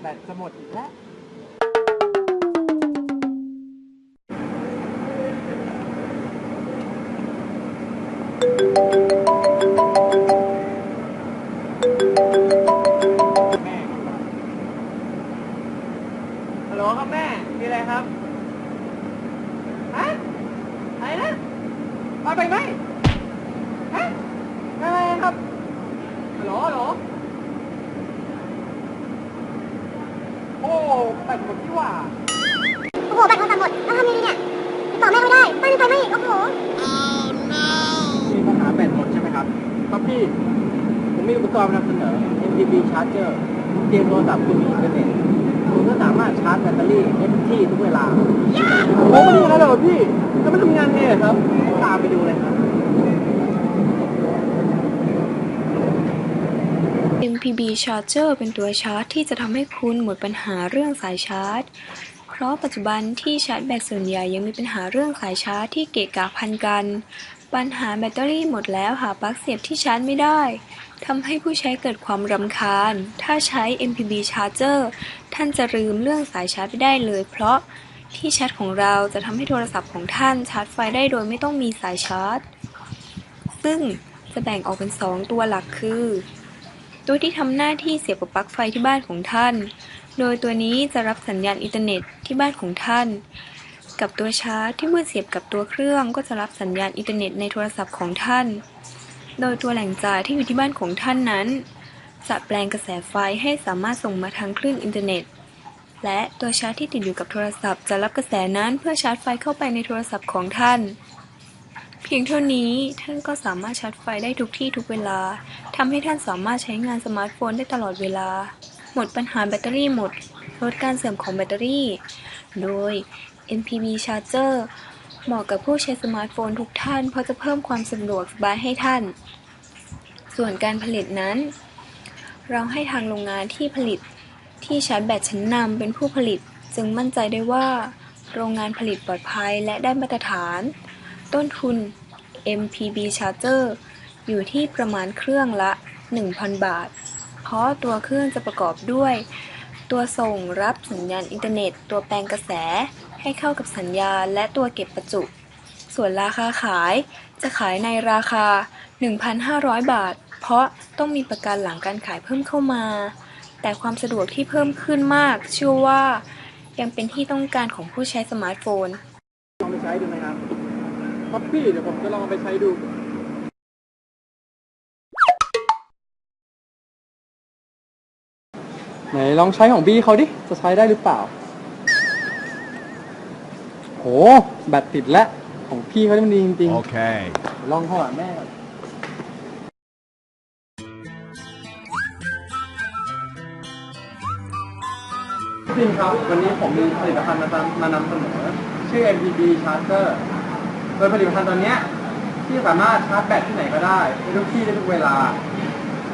แบตจะหมดอีกแล้ว แม่ฮัลโหลครับแม่ มีอะไรครับ ฮะอะไรนะมาไปไหมฮะอะไรครับ ฮัลโหลฮัลโหล โอ้ แบตหมดที่หว่า โอ้โหแบตโทรศัพท์หมดแล้วทำยังไงเนี่ยติดต่อแม่ไม่ได้บ้านไฟไหม้อีกโอ้โห มีปัญหาแบตหมดใช่ไหมครับครับพี่ ผมมีอุปกรณ์นำเสนอ MPB Charger เตรียมโทรศัพท์คุณมีอินเทอร์เน็ตคุณก็สามารถชาร์จแบตเตอรี่ได้ทุกที่ทุกเวลา โอ้ไม่ดีแล้วเหรอพี่ แล้วมันทำงานไงอะครับตามไปดูเลยครับ MPB Charger เป็นตัวชาร์จที่จะทำให้คุณหมดปัญหาเรื่องสายชาร์จ เพราะปัจจุบันที่ชาร์จแบตส่วนใหญ่ยังมีปัญหาเรื่องสายชาร์จที่เกะกะพันกัน ปัญหาแบตเตอรี่หมดแล้วหาปลั๊กเสียบที่ชาร์จไม่ได้ทำให้ผู้ใช้เกิดความรำคาญ ถ้าใช้ MPB Charger ท่านจะลืมเรื่องสายชาร์จไปได้เลย เพราะที่ชาร์จของเราจะทำให้โทรศัพท์ของท่านชาร์จไฟได้โดยไม่ต้องมีสายชาร์จ ซึ่งจะแบ่งออกเป็น 2 ตัวหลักคือ ตัวที่ทำหน้าที่เสียบกับปลั๊กไฟที่บ้านของท่าน โดยตัวนี้จะรับสัญญาณอินเทอร์เน็ตที่บ้านของท่าน กับตัวชาร์จที่เมื่อเสียบกับตัวเครื่องก็จะรับสัญญาณอินเทอร์เน็ตในโทรศัพท์ของท่าน โดยตัวแหล่งจ่ายที่อยู่ที่บ้านของท่านนั้น จะแปลงกระแสไฟให้สามารถส่งมาทางคลื่นอินเทอร์เน็ต และตัวชาร์จที่ติดอยู่กับโทรศัพท์จะรับกระแสนั้นเพื่อชาร์จไฟเข้าไปในโทรศัพท์ของท่าน เพียงเท่านี้ท่านก็สามารถชาร์จไฟได้ทุกที่ทุกเวลาทำให้ท่านสามารถใช้งานสมาร์ทโฟนได้ตลอดเวลา หมดปัญหาแบตเตอรี่หมด ลดการเสื่อมของแบตเตอรี่ โดย MPB Charger เหมาะกับผู้ใช้สมาร์ทโฟนทุกท่าน เพราะจะเพิ่มความสะดวกสบายให้ท่าน ส่วนการผลิตนั้น เราให้ทางโรงงานที่ผลิตที่ชาร์จแบตชั้นนำเป็นผู้ผลิต จึงมั่นใจได้ว่า โรงงานผลิตปลอดภัยและได้มาตรฐาน ต้นทุน MPB Charger อยู่ที่ประมาณเครื่องละ 1,000 บาท เพราะตัวเครื่องจะประกอบด้วย ตัวส่งรับสัญญาณอินเทอร์เน็ต ตัวแปลงกระแสให้เข้ากับสัญญาณและตัวเก็บประจุ ส่วนราคาขายจะขายในราคา 1,500 บาท เพราะต้องมีประกันหลังการขายเพิ่มเข้ามา แต่ความสะดวกที่เพิ่มขึ้นมากเชื่อว่ายังเป็นที่ต้องการของผู้ใช้สมาร์ทโฟนลองไปใช้ดูไหมครับ ครับพี่เดี๋ยวผมจะลองเอาไปใช้ดู ไหนลองใช้ของบี้เขาดิ จะใช้ได้หรือเปล่า โห แบตติดแล้ว ของพี่เขาที่มันดีจริงๆ Okay. ลองโทรหาแม่ก่อนจริงครับ วันนี้ผมมีผลิตภัณฑ์มามานำเสนอ ชื่อ MPB Charger โดยผลิตภัณฑ์ตัวเนี้ที่สามารถชาร์จแบตที่ไหนก็ได้ในทุกที่ได้ทุกเวลา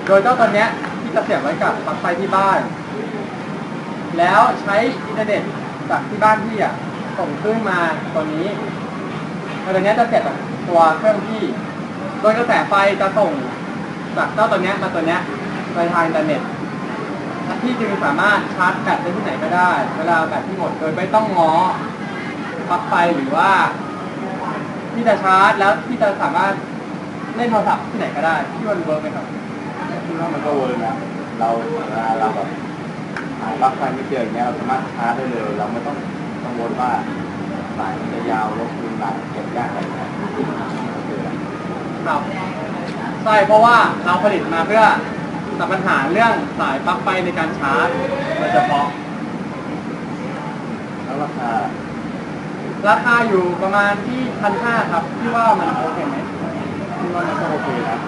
โดยเจ้าตัวเนี้ที่จะเสียบไว้กับปลั๊กไฟที่บ้าน แล้วใช้อินเทอร์เน็ตจากที่บ้านพี่อะส่งคลื่นมาตัวนี้ตัวนี้จะเสียบตัวเครื่องพี่ โดยกระแสไฟจะส่งจากเจ้าตัวนี้มาตัวนี้ไปทางอินเทอร์เน็ตพี่จึงสามารถชาร์จแบตได้ที่ไหนก็ได้ เวลาแบตที่หมดโดยไม่ต้องง้อปลั๊กไฟหรือว่า ที่จะชาร์จแล้วที่จะสามารถเล่นโทรศัพท์ที่ไหนก็ได้ที่มันเวิร์กไหมครับคิดว่ามันก็เวิร์กนะเราเวลาเราแบบหาปลั๊กไฟไม่เจออย่างเงี้ยเราสามารถชาร์จได้เลยเราไม่ต้องกังวลว่าสายมันจะยาวลบคืนหลังเก็บยากอะไรเงี้ยโอเคแล้วครับใช่เพราะว่าเราผลิตมาเพื่อตัดปัญหาเรื่องสายปลั๊กไฟในการชาร์จโดยเฉพาะแล้วราคา ราคาอยู่ประมาณที่พันห้าครับที่ว่ามันโอเคไหมคิดว่ามันก็โอเคนะ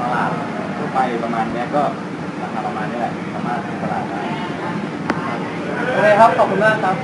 ตลาดทั่วไปประมาณเนี้ยก็ราคาประมาณนี้แหละสามารถซื้อตลาดได้โอเคครับขอบคุณมากครับ